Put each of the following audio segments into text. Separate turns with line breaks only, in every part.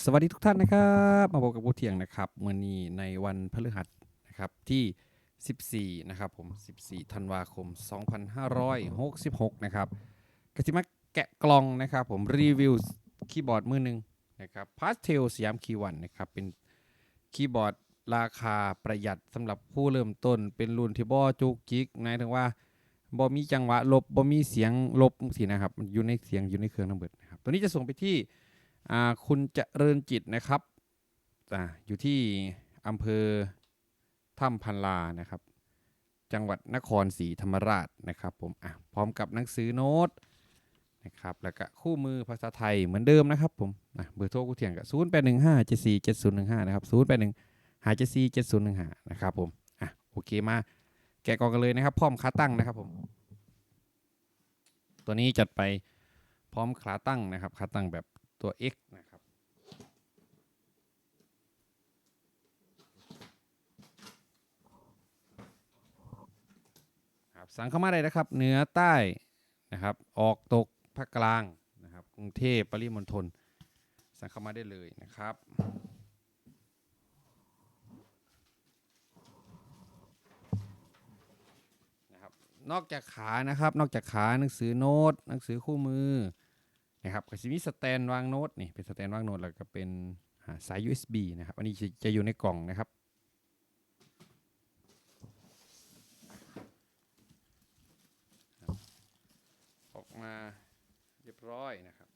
สวัสดีทุกท่านนะครับ มาพบกับผู้เที่ยงนะครับมื่อนี้ในวันพฤหัสนะครับที่ 14 นะครับผม 14 ธันวาคม 2566 นะครับกสิมาแกะกล่องนะครับผมรีวิวคีย์บอร์ดมือหนึ่งนะครับพาสเทลสยามคีวันนะครับเป็นคีย์บอร์ดราคาประหยัดสำหรับผู้เริ่มต้น เป็นรุ่นที่บ่จุกจิกหมายถึงว่าบ่มีจังหวะลบบ่มีเสียงลบสินะครับ มันอยู่ในเสียงอยู่ในเครื่องทั้งเบิดนะครับตัวนี้จะส่งไปที่ คุณจเจริญจิตนะครับออยู่ที่อำเภอถ้ำพันลานะครับ จังหวัดนครศรีธรรมราชนะครับผมพร้อมกับหนังสือโน้ตนะครับแล้วก็คู่มือภาษาไทยเหมือนเดิมนะครับผมเบอร์โทรกูเถียงกับ0 8 1 5 7 4 7 0 1 5นะครับ0 8 1 5 7 4 7 0 1 5นะครับผมอะโอเคมาแกะก่องกันเลยนะครับ พร้อมขาตั้งนะครับผม ตัวนี้จัดไปพร้อมขาตั้งนะครับขาตั้งแบบ ตัว X นะครับครับสั่งเข้ามาได้นะครับ เหนือใต้นะครับ ออกตกภาคกลางนะครับ กรุงเทพปริมณฑล สั่งเข้ามาได้เลยนะครับนะครับนอกจากขานะครับ นอกจากขาหนังสือโน้ต หนังสือคู่มือ นะครับก็จะมีสแตนวางโน้ตนี่เป็นสแตนวางโน้ตแล้วก็เป็นสาย USB นะครับ อันนี้จะจะอยู่ในกล่องนะครับ ออกมาเรียบร้อยนะครับ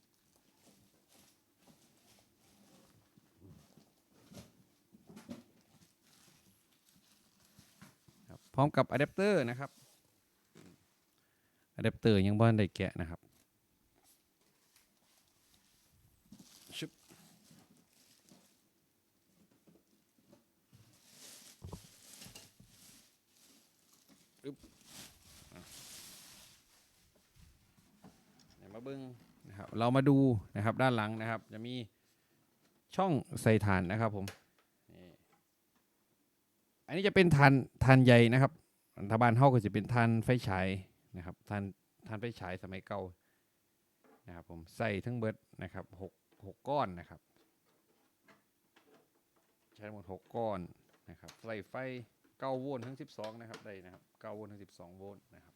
พร้อมกับอะแดปเตอร์นะครับอะแดปเตอร์ยังบ้านได้แกะนะครับชึบ อึ๊บเดี๋ยวมาเบิ้งนะครับเรามาดูนะครับด้านหลังนะครับ จะมีช่องใส่ถ่านนะครับผมอันนี้จะเป็นถ่านถ่านใหญ่นะครับรัฐบาลเฮาก็จะเป็นถ่านไฟฉายนะครับถ่านถ่านไฟฉายสมัยเก่านะครับผมใส่ทั้งเบิดนะครับหกหกก้อนนะครับ ใช้หมดหกก้อนนะครับใส่ไฟ เก้าโวลต์ทั้งสิบสองนะครับได้นะครับเก้าโวลต์ทั้งสิบสองโวลต์นะครับ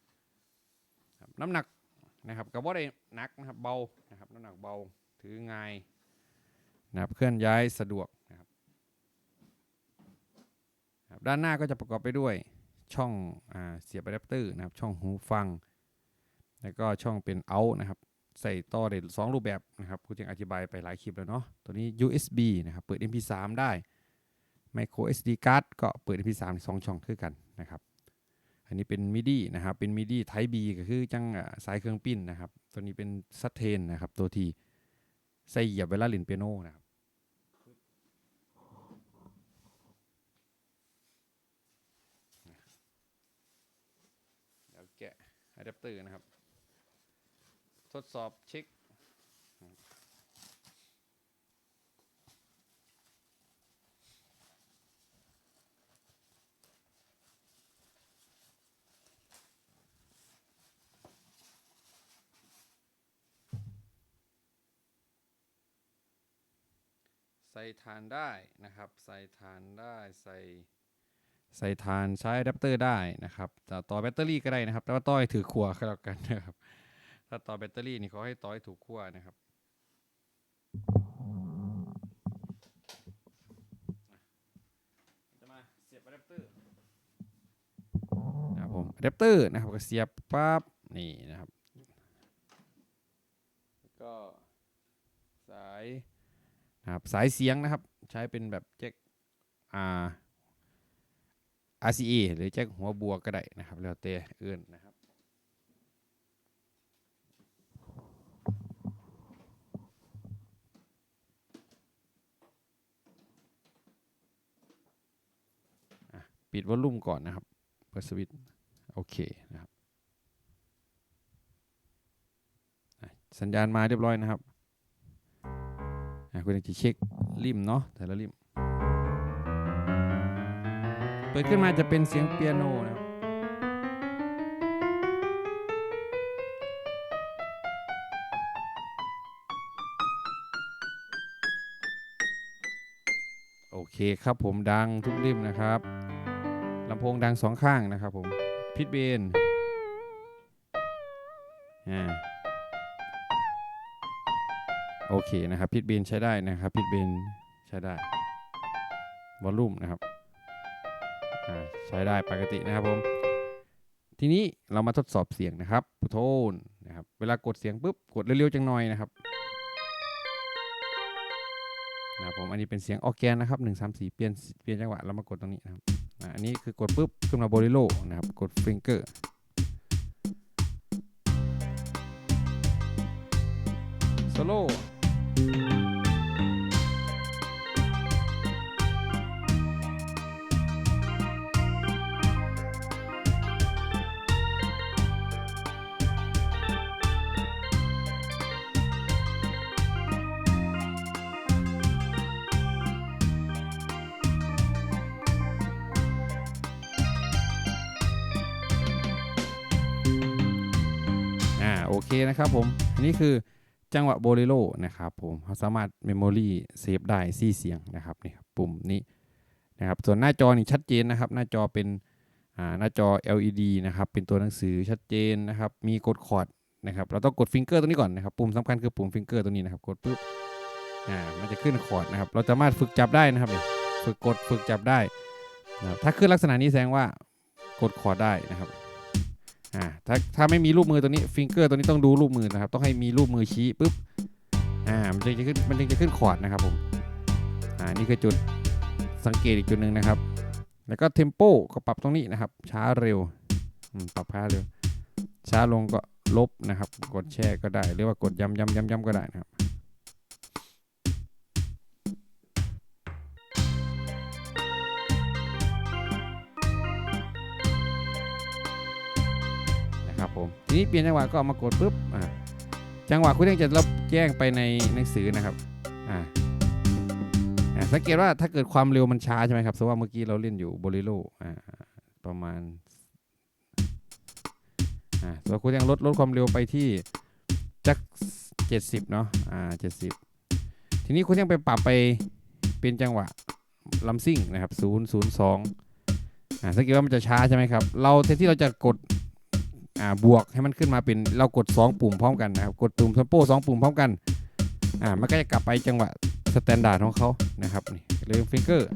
ครับน้ำหนักนะครับก็บ่าได้หนักนะครับเบานะครับน้ำหนักเบาถือง่ายนะครับเคลื่อนย้ายสะดวกนะครับครับด้านหน้าก็จะประกอบไปด้วยช่องอาเสียบอะแดปเตอร์นะครับช่องหูฟัง แล้วก็ช่องเป็นเอานะครับใส่ต่อได้สองรูปแบบนะครับผู้ที่อธิบายไปหลายคลิปแล้วเนาะตัวนี้ USB นะครับเปิด MP3 ได้ Micro SD card ก็เปิด MP3 สองช่องคือกันนะครับอันนี้เป็นมิดีนะครับเป็นมิดีไทบีก็คือจังสายเครื่องปิ้นนะครับ ตัวนี้เป็นซัตเทนนะครับตัวที่ใส่เหยียบเวลาเล่นเปียโนนะครับเดี๋ยวแกะอะแดปเตอร์นะครับ ทดสอบเช็ค ใส่ฐานได้นะครับ ใส่ฐานได้ใส่ใส่ฐานใช้อะแดปเตอร์ได้นะครับแต่ต่อแบตเตอรี่ก็ได้นะครับ แต่ว่าต่อให้ถือขั้วก็แล้วกันนะครับ ถ้าต่อแบตเตอรี่นี่เขาให้ต่อให้ถูกขั้วนะครับจะมาเสียบอะแดปเตอร์นะครับผมอะแดปเตอร์นะครับก็เสียบปั๊บนี่นะครับแล้วก็สาย นะครับสายเสียงนะครับใช้เป็นแบบแจ็ค RCA หรือแจ็คหัวบัวก็ได้นะครับแล้วแต่เอื่นนะครับปิดวอลลุ่มก่อนนะครับเปิดสวิตช์โอเคนะครับสัญญาณมาเรียบร้อยนะครับ คุณจะเช็คริมเนาะแต่ละริม เปิดขึ้นมาจะเป็นเสียงเปียโนนะครับเคครับผมดังทุกริมนะครับลำโพงดังสองข้างนะครับผมพิทเบนอ่า โอเคนะครับพิทเบนใช้ได้นะครับพิทเบนใช้ได้วอลลุ่มนะครับใช้ได้ปกตินะครับผมทีนี้เรามาทดสอบเสียงนะครับโทนนะครับเวลากดเสียงปุ๊บกดเร็วๆจังหน่อยนะครับนะครับผมอันนี้เป็นเสียงออร์แกนนะครับหนึ่งสามสี่เปลี่ยนเปลี่ยนจังหวะแล้วมากดตรงนี้นะครับอันนี้คือกดปุ๊บขึ้นมาโบลิโลนะครับกดฟิงเกอร์โซโล่ โอเคนะครับผม อันนี้คือ จังหวะโบลิโลนะครับผมเขาสามารถเมมโมรีเซฟได้ซี่เสียงนะครับนี่ครับปุ่มนี้นะครับส่วนหน้าจอนี่ชัดเจนนะครับ หน้าจอเป็นหน้าจอ LED นะครับเป็นตัวหนังสือชัดเจนนะครับมีกดคอร์ดนะครับเราต้องกดฟิงเกอร์ตรงนี้ก่อนนะครับปุ่มสำคัญคือปุ่มฟิงเกอร์ตรงนี้นะครับกดปุ๊บอ่ามันจะขึ้นคอร์ดนะครับเราสามารถฝึกจับได้นะครับเนี่ยฝึกกดฝึกจับได้นะครับถ้าขึ้นลักษณะนี้แสดงว่ากดคอร์ดได้นะครับ อ่าถ้าถ้าไม่มีรูปมือตัวนี้ฟิงเกอร์ตัวนี้ต้องดูรูปมือนะครับ ต้องให้มีรูปมือชี้ปุ๊บอ่ามันจึงจะขึ้นมันจึงจะขึ้นคอร์ดนะครับผมอ่านี่คือจุดสังเกตอีกจุดหนึ่งนะครับ แล้วก็เทมโปก็ปรับตรงนี้นะครับ ช้าเร็วอืมปรับช้าเร็ว ช้าลงก็ลบนะครับ กดแช่ก็ได้ หรือว่ากดย้ำย้ำย้ำย้ำก็ได้นะครับ ทีนี้เปลี่ยนจังหวะก็เอามากดปุ๊บอ่าจังหวะคุณยังจะรับแจ้งไปในหนังสือนะครับอ่าสังเกตว่าถ้าเกิดความเร็วมันช้าใช่ไหมครับสมมติว่าเมื่อกี้เราเล่นอยู่โบลิโลอ่าประมาณอ่าส่คุณยังลดลดความเร็วไปที่จักเจ็ดสิบเนาะอ่าเจ็ดสิบทีนี้คุณยังไปปรับไปเป็นจังหวะลำซิ่งนะครับศูนย์ศูนย์สองอ่าสังเกตว่ามันจะช้าใช่ไหมครับ เราแทนที่เราจะกด อ่าบวกให้มันขึ้นมาเป็นเรากด 2 ปุ่มพร้อมกันนะครับ กดปุ่ม tempo สองปุ่มพร้อมกันอ่ามันก็จะกลับไปจังหวะสแตนดาร์ดของเขานะครับนี่เรื่องฟิงเกอร์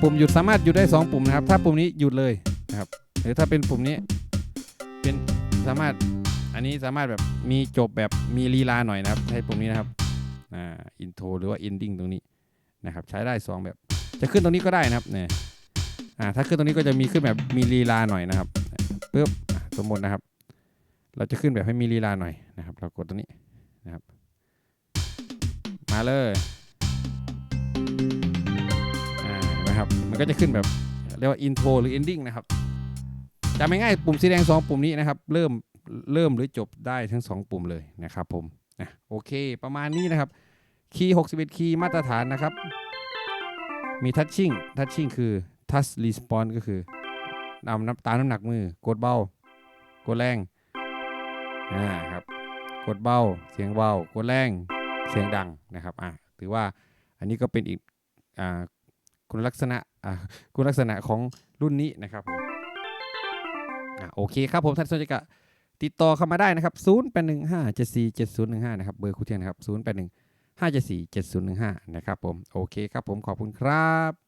ปุ่มหยุดสามารถหยุดได้ 2 ปุ่มนะครับ ถ้าปุ่มนี้หยุดเลยนะครับหรือถ้าเป็นปุ่มนี้เป็นสามารถอันนี้สามารถแบบมีจบแบบมีลีลาหน่อยนะครับใช้ปุ่มนี้นะครับอ่าอินโทรหรือว่าอินดิ้งตรงนี้นะครับใช้ได้ 2 แบบ จะขึ้นตรงนี้ก็ได้นะครับเนี่ยอ่าถ้าขึ้นตรงนี้ก็จะมีขึ้นแบบมีลีลาหน่อยนะครับปึ๊บสมมตินะครับ เราจะขึ้นแบบให้มีลีลาหน่อยนะครับ เรากดตรงนี้นะครับ มาเลย นไหมครับ มันก็จะขึ้นแบบเรียกว่า intro หรือ ending นะครับจำง่ายๆปุ่มสีแดงสองปุ่มนี้นะครับ เริ่มเริ่มหรือจบได้ทั้งสองปุ่มเลยนะครับผมนะโอเค ประมาณนี้นะครับ คีย์61 คีย์มาตรฐานนะครับ มี touching touching คือ touch response ก็คือนำน้ำตามน้ำหนักมือกดเบากดแรงอ่าครับกดเบาเสียงเบากดแรงเสียงดังนะครับอ่าถือว่าอันนี้ก็เป็นอีกอ่า คุณลักษณะอ่าคุณลักษณะของรุ่นนี้นะครับผมอ่าโอเคครับผมท่านสนใจกะติดต่อเข้ามาได้นะครับ 0 8 1 5 7 4 7 0 1 5 นะครับ เบอร์คุเทียนนะครับ 0 8 1 5 7 4 7 0 1 5 นะครับผม โอเคครับผมขอบคุณครับ